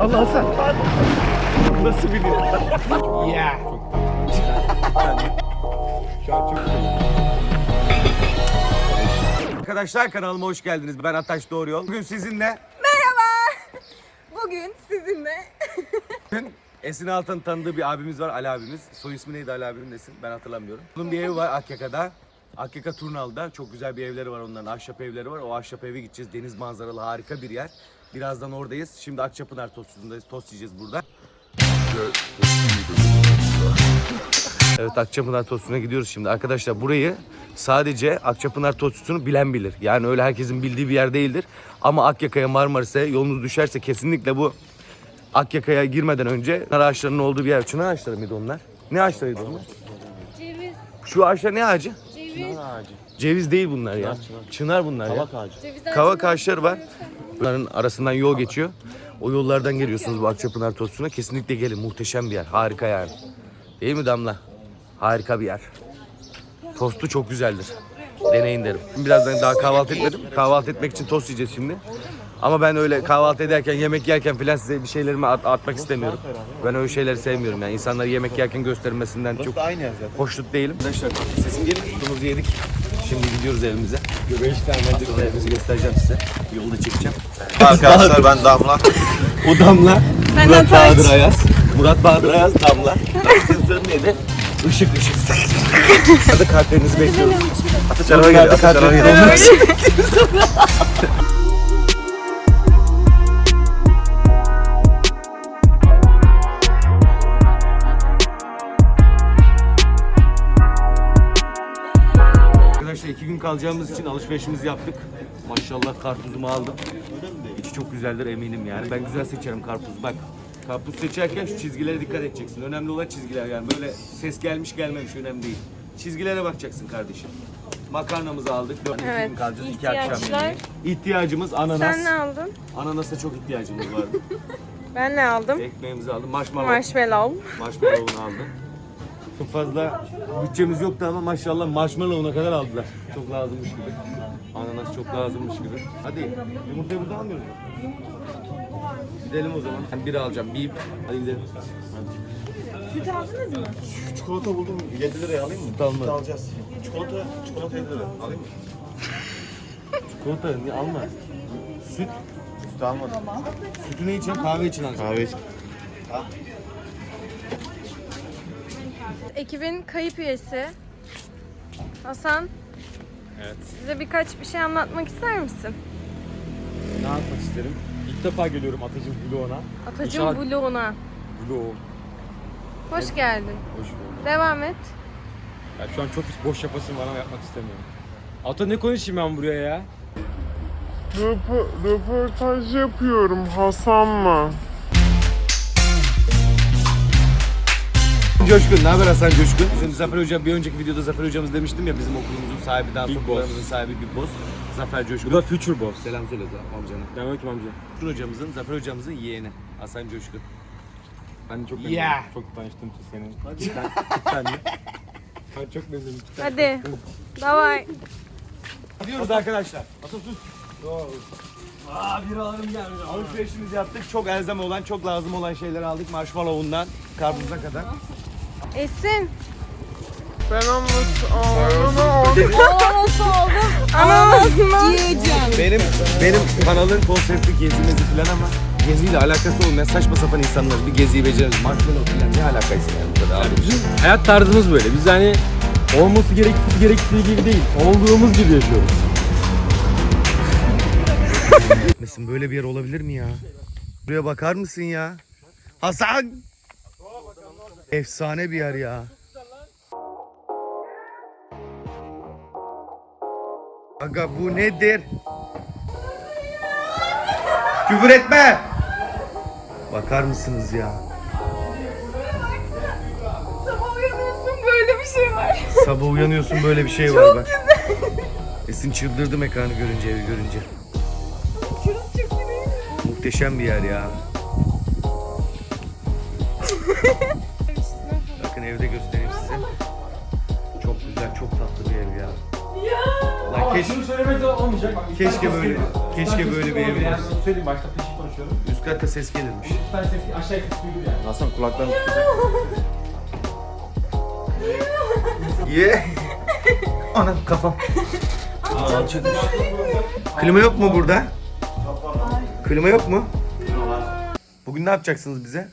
Allah Hasan. Nasıl biliyor? Ya. Şu an çok güzel. Arkadaşlar kanalıma hoş geldiniz. Ben Ataş Doğru Yol. Bugün sizinle Bugün sizinle Bugün Esin Altan'ın tanıdığı bir abimiz var Ali abimiz. Soy ismi neydi Ali abinin Esin? Ben hatırlamıyorum. Bunun bir evi var Akyaka'da. Akyaka Turnalı'da. Çok güzel bir evleri var onların. Ahşap evleri var. O ahşap eve gideceğiz. Deniz manzaralı harika bir yer. Birazdan oradayız. Şimdi Akçapınar Tostçusu'ndayız. Tost yiyeceğiz burada. Evet Akçapınar Tostu'na gidiyoruz şimdi. Arkadaşlar burayı sadece Akçapınar Tostu'nu bilen bilir. Yani öyle herkesin bildiği bir yer değildir. Ama Akyaka'ya Marmaris'e yolunuz düşerse kesinlikle bu Akyaka'ya girmeden önce nar ağaçlarının olduğu bir yer. Çınar ağaçları mıydı onlar? Ne ağaçlarıydı onlar? ceviz, Şu ağaçlar ne ağacı? ceviz, Ağacı. Ceviz değil bunlar ya. Çınar bunlar ya. Kavak ağacı. ceviz Kavak ağaçları var. Bunların arasından yol geçiyor. O yollardan geliyorsunuz bu Akçapınar Tostu'na. Kesinlikle gelin. Muhteşem bir yer. Harika yani. Değil mi Damla? Harika bir yer. Tostu çok güzeldir. Deneyin derim. Birazdan daha kahvaltı etmedim. Kahvaltı etmek için tost yiyeceğiz şimdi. Ama ben öyle kahvaltı ederken, yemek yerken falan size bir şeylerimi at- atmak istemiyorum. Ben öyle şeyleri sevmiyorum yani. insanları yemek yerken göstermesinden çok hoşnut değilim. Arkadaşlar sesim geliyor. Tuzumuzu yedik. Şimdi gidiyoruz evimize. Beş tane Sonra evimizi göstereceğim size. Yolda çekeceğim. Arkadaşlar ben Damla. O Damla. Ben Murat. Bahadır Ayaz. Murat Bahadır Ayaz Damla. Sırrın neydi? Işık ışık. Hadi kalplerinizi bekliyorum. Ataç araba geliyor. Ataç araba geliyor. Kalacağımız için alışverişimizi yaptık. Maşallah karpuzumu aldım. İçi çok güzeldir eminim yani. Ben güzel seçerim karpuz. Bak karpuz seçerken şu çizgilere dikkat edeceksin. Önemli olan çizgiler yani. Böyle ses gelmiş gelmemiş önemli değil. Çizgilere bakacaksın kardeşim. Makarnamızı aldık. Dört Evet, gün kalacağız. iki akşam yemeği. İhtiyacımız ananas. Sen ne aldın? Ananasa çok ihtiyacımız vardı. Ben ne aldım? Ekmeğimizi aldım. Marshmallow. Marshmallow. Marshmallow'unu aldım. Çok fazla bütçemiz yoktu ama maşallah marshmallow'una kadar aldılar. Çok lazımmış gibi. Ananas çok lazımmış gibi. Hadi yumurtayı burada almıyoruz mu? Gidelim o zaman. Ben biri alacağım. Bir. Hadi gidelim. Çikolata buldum. 7 liraya alayım mı? Süt alma. Süt alacağız. Çikolata, çikolata 7 lira. Alayım mı? Çikolata niye alma? Süt. Süt almadım. Sütü ne için? Kahve için alacağım. Kahve Ekibin kayıp üyesi. Hasan. Evet. Bize birkaç bir şey anlatmak ister misin? Ne yapmak isterim? İlk defa geliyorum Atacım vloguna. Atacım İnşallah- vloguna. Vlog. Hoş geldin. Hoş bulduk. Devam et. Ya şu an çok boş yapasım var ama yapmak istemiyorum. Ata ne konuşayım ben buraya ya? Röpo- röportaj yapıyorum Hasan'la. Coşkun, ne haber Hasan Coşkun? Bizim Zafer Hoca, bir önceki videoda Zafer Hocamız demiştim ya bizim okulumuzun sahibi, dans Big okullarımızın sahibi Big Boss. Zafer Coşkun. Bu da Future Boss. Selam söyle amcana. Devam ki amca. Coşkun hocamızın, Zafer hocamızın yeğeni Hasan Coşkun. Ben çok Yeah. memnunum. Çok tanıştım senin. Hadi. Sen de. Ben çok memnunum. Hadi. Davay. Gidiyoruz arkadaşlar. Atatürk. Aa bir alırım gelmedi. Alışverişimizi yaptık. Çok elzem olan, çok lazım olan şeyleri aldık. Marshmallow'undan karpuza kadar. Esin. Ben anlat ağzına Ananas mı? Benim benim kanalın konsepti gezimizi falan ama geziyle alakası olmayan saçma sapan insanlar bir geziyi beceririz. Marshmallow falan ne alakaysa yani bu kadar abi. Bizim hayat tarzımız böyle. Biz hani olması gerektiği gerektiği gibi değil. Olduğumuz gibi yaşıyoruz. Nesin böyle bir yer olabilir mi ya? Buraya bakar mısın ya? Hasan! Efsane bir yer ya. Aga bu nedir? Küfür etme! Bakar mısınız ya? Sabah uyanıyorsun böyle bir şey var. Sabah uyanıyorsun böyle bir şey var bak. Esin çıldırdı mekanı görünce evi görünce. Şurası çok? Muhteşem bir yer ya. Keşke, Şunu söylemek de olmayacak. Bak, keşke böyle, keşke böyle bir ev Yani olsun. söyleyeyim başta peşin konuşuyorum. Üst çıkarta ses gelirmiş. Ben sesi aşağı yukarı duydur yani. Hasan kulaklarını tutacak. Ye. Anam kafam. Aa, çıkmış. Klima yok mu burada? Klima yok mu? Bugün ne yapacaksınız bize?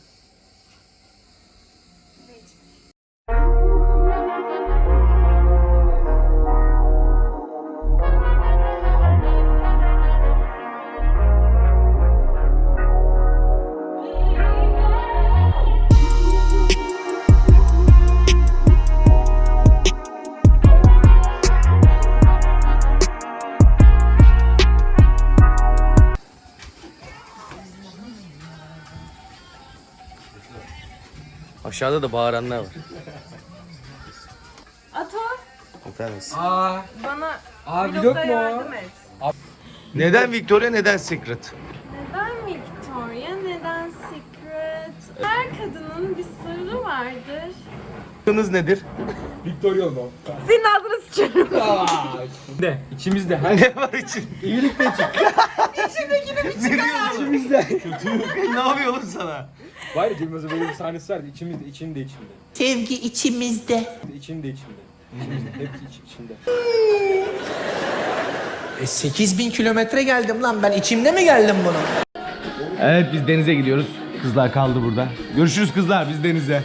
Aşağıda da bağıranlar var. Ato Efendim. Aa, bana abi yok vlogda mu? yardım et. Neden Victoria neden Secret? Neden Victoria? Neden Secret? Her kadının bir sırrı vardır. Sırrınız nedir? Victoria oldu. Senin ağzını sıçarım. De, içimizde. Her Ne var için? iyilik de çık. ne diyorsun? İçimizde. ne yapıyor oğlum sana? Var ya Cemil böyle bir sahnesi vardı. İçimizde, içimde, içimde. Sevgi içimizde. İçimde, içimde. İçimizde, hepsi iç, içimde. E 8000 kilometre geldim lan ben içimde mi geldim bunu? Evet biz denize gidiyoruz. Kızlar kaldı burada. Görüşürüz kızlar biz denize.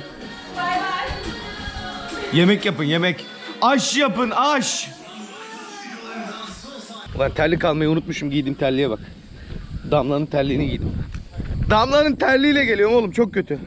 Yemek yapın yemek. Aş yapın aş. Ulan terlik almayı unutmuşum giydim terliğe bak. Damla'nın terliğini giydim. Damla'nın terliğiyle geliyorum oğlum çok kötü.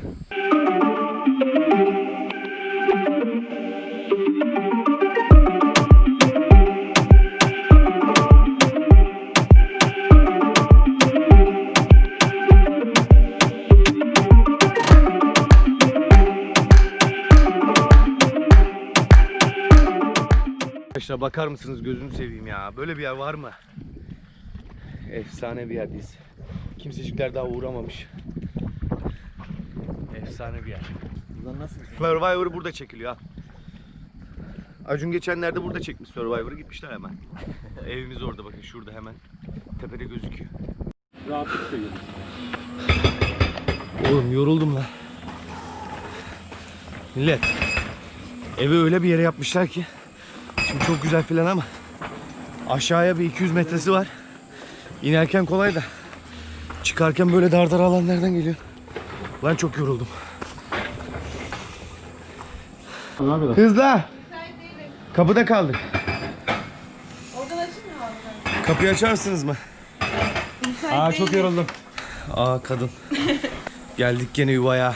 Arkadaşlar bakar mısınız gözünü seveyim ya. Böyle bir yer var mı? Efsane bir yerdeyiz. Kimsecikler daha uğramamış. Efsane bir yer. Buradan nasıl? Survivor burada çekiliyor ha. Acun geçenlerde burada çekmiş Survivor'ı gitmişler hemen. Evimiz orada bakın şurada hemen. Tepede gözüküyor. Rahatlıkla. Oğlum yoruldum lan. Millet. Evi öyle bir yere yapmışlar ki. Şimdi çok güzel filan ama. Aşağıya bir 200 metresi var. İnerken kolay da. Çıkarken böyle dardar alanlardan geliyor. Lan çok yoruldum. Kızlar. Kapıda kaldık. Oradan açılmıyor mu? Kapıyı açarsınız mı? Aa çok yoruldum. Aa kadın. Geldik gene yuvaya.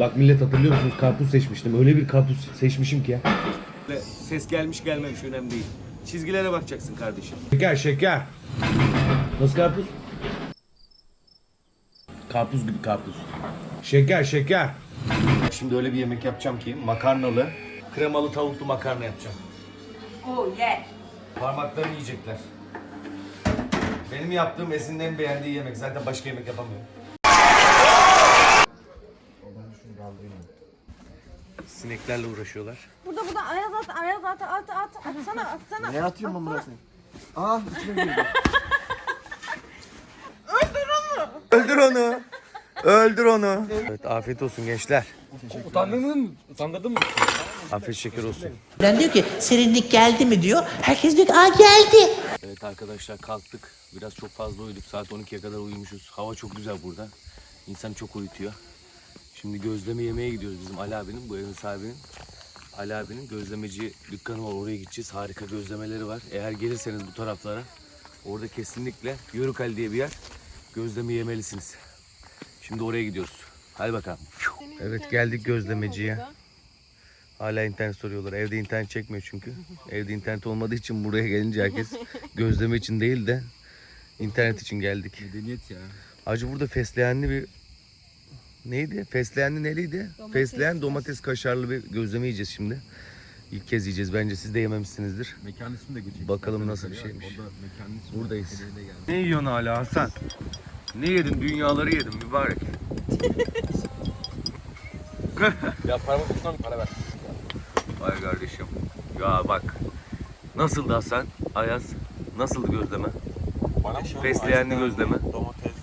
Bak millet hatırlıyor musunuz? Karpuz seçmiştim. Öyle bir karpuz seçmişim ki ya. Ses gelmiş gelmemiş önemli değil. Çizgilere bakacaksın kardeşim. Şeker şeker. Nasıl karpuz? Karpuz gibi karpuz. Şeker şeker. Şimdi öyle bir yemek yapacağım ki makarnalı, kremalı tavuklu makarna yapacağım. Oh yeah. Parmaklarını yiyecekler. Benim yaptığım Esin'in en beğendiği yemek. Zaten başka yemek yapamıyorum. Sineklerle uğraşıyorlar. Burada burada ayaz at ayaz at at at atsana atsana. Ne atıyorsun ben burası? Öldür onu. Öldür onu. Evet afiyet olsun gençler. Utandın mı? Utandırdın mı? Afiyet şeker olsun. Ben diyor ki serinlik geldi mi diyor. Herkes diyor ki aa geldi. Evet arkadaşlar kalktık. Biraz çok fazla uyuduk. Saat 12'ye kadar uyumuşuz. Hava çok güzel burada. İnsan çok uyutuyor. Şimdi gözleme yemeye gidiyoruz bizim Ali abinin, bu evin sahibinin. Ali abinin gözlemeci dükkanı var. Oraya gideceğiz. Harika gözlemeleri var. Eğer gelirseniz bu taraflara orada kesinlikle Yörükal diye bir yer. Gözleme yemelisiniz. Şimdi oraya gidiyoruz. Hadi bakalım. Evet geldik gözlemeciye. Hala internet soruyorlar. Evde internet çekmiyor çünkü. Evde internet olmadığı için buraya gelince herkes gözleme için değil de internet için geldik. Medeniyet ya. Acı burada fesleğenli bir neydi? Fesleğenli neliydi? Fesleğen domates kaşarlı bir gözleme yiyeceğiz şimdi. İlk kez yiyeceğiz. Bence siz de yememişsinizdir. Mekan ismi de geçecek. Bakalım nasıl bir şeymiş. Orada mekanın ismi Buradayız. Ne yiyorsun hala Hasan? Ne yedin? Dünyaları yedim mübarek. Ya parmak ucundan para ver. Vay kardeşim. Ya bak. Nasıldı Hasan? Ayaz. Nasıldı gözleme? Bana mı? Fesleğenli gözleme. Domatesli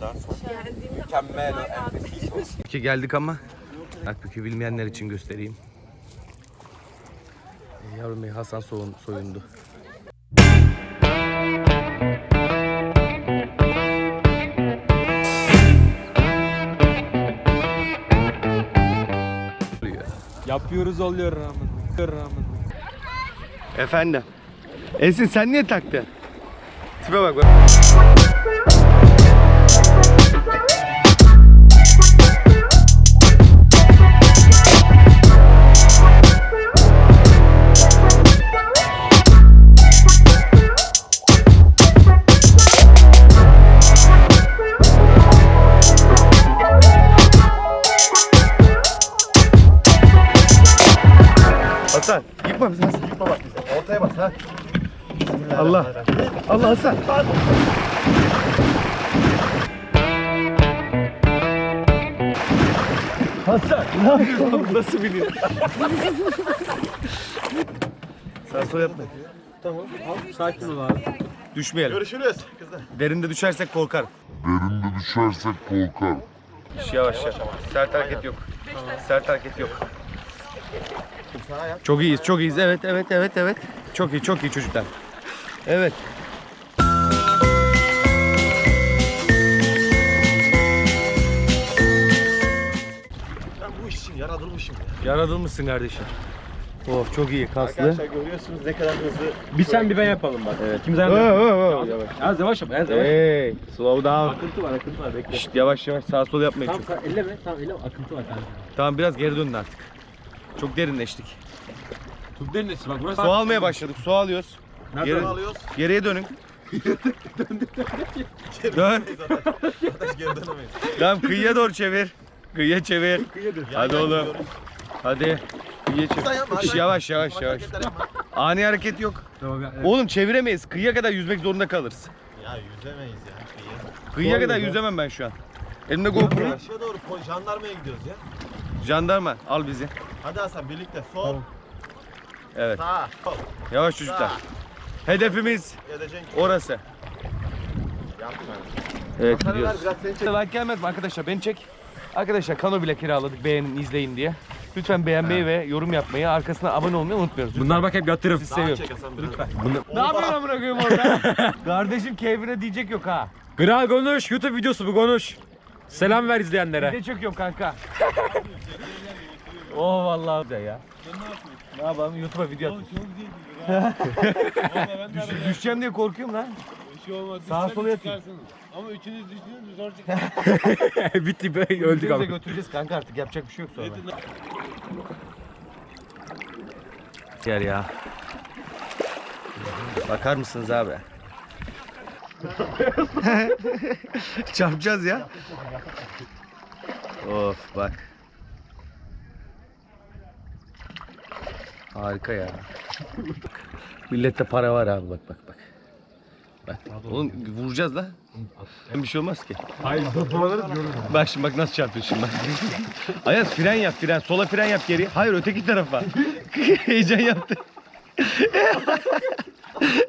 daha son. Ki geldik ama Akbükü bilmeyenler için göstereyim. Ee, Yavrum Bey Hasan soyun, soyundu. Yapıyoruz oluyor. Rahmet. Efendim. Esin sen niye taktın? Tipe bak bak. Allah. Allah Hasan. Hasan ne yapıyorsun? Nasıl biliyor? Sen soy yapma. Sakin ol abi. Düşmeyelim. Görüşürüz kızlar. Derinde düşersek korkar. Derinde düşersek korkar. Yavaş yavaş. Sert hareket yok. Sert hareket yok. Çok iyiyiz, çok iyiyiz. Evet, evet, evet, evet. Çok iyi, çok iyi çocuklar. Evet. Ben bu iş için yaratılmışım ya. Yaratılmışsın kardeşim. Of çok iyi, kaslı. Arkadaşlar görüyorsunuz ne kadar hızlı. Bir sen bir ben yapalım bak. Evet. Kim sen Oo, ben. oo, oo, Yavaş. Az yavaş yap. Az yavaş. Hey, slow down. Akıntı var akıntı var bekle. Şşt, yavaş yavaş sağ sol yapmayın Tamam çok. elleme. Tamam elleme akıntı var kanka. Tamam biraz geri dönün artık. Çok derinleştik. Tut derinlesin bak burası. Su almaya başladık, su alıyoruz. Nerede Geri, alıyoruz? geriye dönün. Dön. Arkadaş geri dönemeyiz. Tamam kıyıya doğru çevir. Kıyıya çevir. Hadi yan oğlum. gidiyoruz. Hadi. Kıyıya çevir. Sen yapma, Şş, yavaş yavaş yavaş. hareketler yapma. Ani hareket yok. Tamam ya. Oğlum çeviremeyiz. Kıyıya kadar yüzmek zorunda kalırız. Ya yüzemeyiz ya. kıyı. Kıyıya Doğru kadar ya. yüzemem ben şu an. Elimde GoPro. Aşağı doğru po- jandarmaya gidiyoruz ya. Jandarma al bizi. Hadi Hasan birlikte sol, Tamam. Evet. sağ, sol. Yavaş çocuklar. Hedefimiz Edeceksin. orası. Yapma. Evet Hasan'ı ver gidiyoruz. biraz seni çek. Like gelmez mi arkadaşlar? Beni çek. Arkadaşlar kano bile kiraladık beğenin izleyin diye. Lütfen beğenmeyi ve yorum yapmayı, arkasına abone olmayı unutmuyoruz. Lütfen. Bunlar bak hep yatırım. Sizi Daha seviyorum. çek Hasan biraz. Lütfen. Ne yapıyorsun amına koyayım orada? Kardeşim keyfine diyecek yok ha. Kral konuş. YouTube videosu bu konuş. Selam ver Bir izleyenlere. de çöküyorum kanka. oh vallahi güzel ya. Ne yapalım YouTube'a video atıyorsun. Düş, düşeceğim diye korkuyorum lan. Sağa sola yatayım. Ama üçünüz düştünüz zor çıkar. Bitti be öldük Öldük abi. götüreceğiz kanka artık yapacak bir şey yok sonra. Yer ya. Bakar mısınız abi? Çarpacağız ya. Of bak. Harika ya. Millette para var abi bak bak bak. Bak. Oğlum vuracağız la. Hem bir şey olmaz ki. Hayır toplaları diyorum. Bak şimdi bak nasıl çarpıyor şimdi bak. Ayaz fren yap fren. Sola fren yap geri. Hayır öteki tarafa. Heyecan yaptı.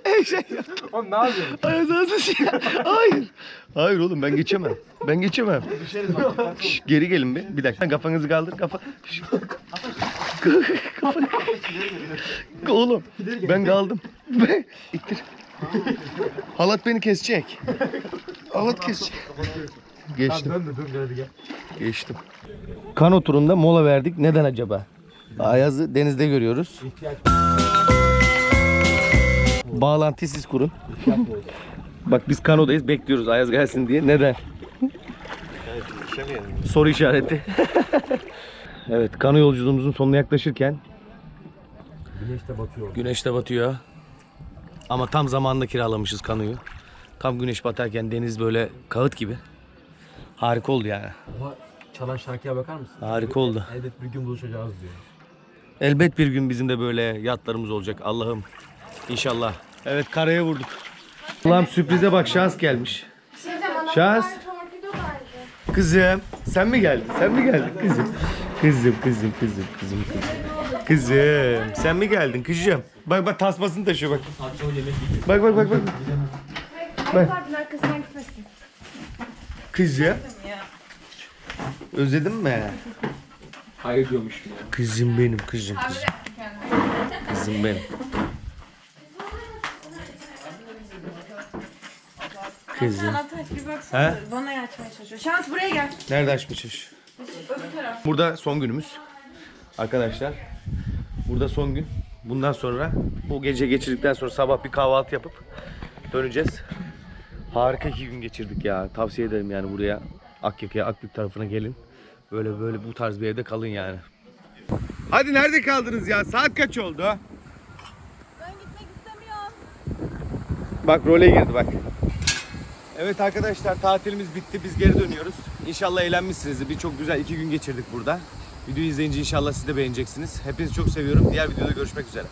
Heyecan yaptı. Oğlum ne yapıyorsun? Ayaz nasıl şey? Hayır. Hayır oğlum ben geçemem. Ben geçemem. Şş, geri gelin bir. Bir dakika kafanızı kaldır. Kafa. Şş. Kafa. Oğlum ben kaldım. Ben- İttir. Halat beni kesecek. Halat kesecek. Geçtim. Dön de hadi gel. Geçtim. Kano turunda mola verdik. Neden acaba? Ayaz'ı denizde görüyoruz. Bağlantıyı siz kurun. Bak biz kanodayız bekliyoruz Ayaz gelsin diye. Neden? Soru işareti. evet kano yolculuğumuzun sonuna yaklaşırken Güneş de batıyor. güneş de batıyor. Ama tam zamanında kiralamışız kanoyu. Tam güneş batarken deniz böyle kağıt gibi. Harika oldu yani. Ama çalan şarkıya bakar mısın? Harika oldu. Elbet bir gün buluşacağız diyor. Elbet bir gün bizim de böyle yatlarımız olacak Allah'ım. İnşallah. Evet karaya vurduk. Allah'ım sürprize bak şans gelmiş. Şans. Kızım sen mi geldin? Sen mi geldin kızım? Kızım kızım kızım kızım kızım. Kızım sen mi geldin kızım? Bak bak tasmasını taşıyor bak. Yiyeceğiz. Bak bak bak bak. Ayaklarının arkasından gitmesin. Kız ya. Özledin mi? Hayır diyormuşum ya. Kızım benim kızım kızım. Kızım benim. Kızım. Ataç bir baksana. He? Bana açmaya çalışıyor. Şans buraya gel. Nerede açmışız? Öbür taraf. Burada son günümüz. Arkadaşlar. Burada son gün. Bundan sonra bu gece geçirdikten sonra sabah bir kahvaltı yapıp döneceğiz. Harika iki gün geçirdik ya. Tavsiye ederim yani buraya Akyaka'ya, Akbük tarafına gelin. Böyle böyle bu tarz bir evde kalın yani. Hadi nerede kaldınız ya? Saat kaç oldu? Ben gitmek istemiyorum. Bak role girdi bak. Evet arkadaşlar tatilimiz bitti. Biz geri dönüyoruz. İnşallah eğlenmişsinizdir. Bir çok güzel iki gün geçirdik burada. Videoyu izleyince inşallah siz de beğeneceksiniz. Hepinizi çok seviyorum. Diğer videoda görüşmek üzere.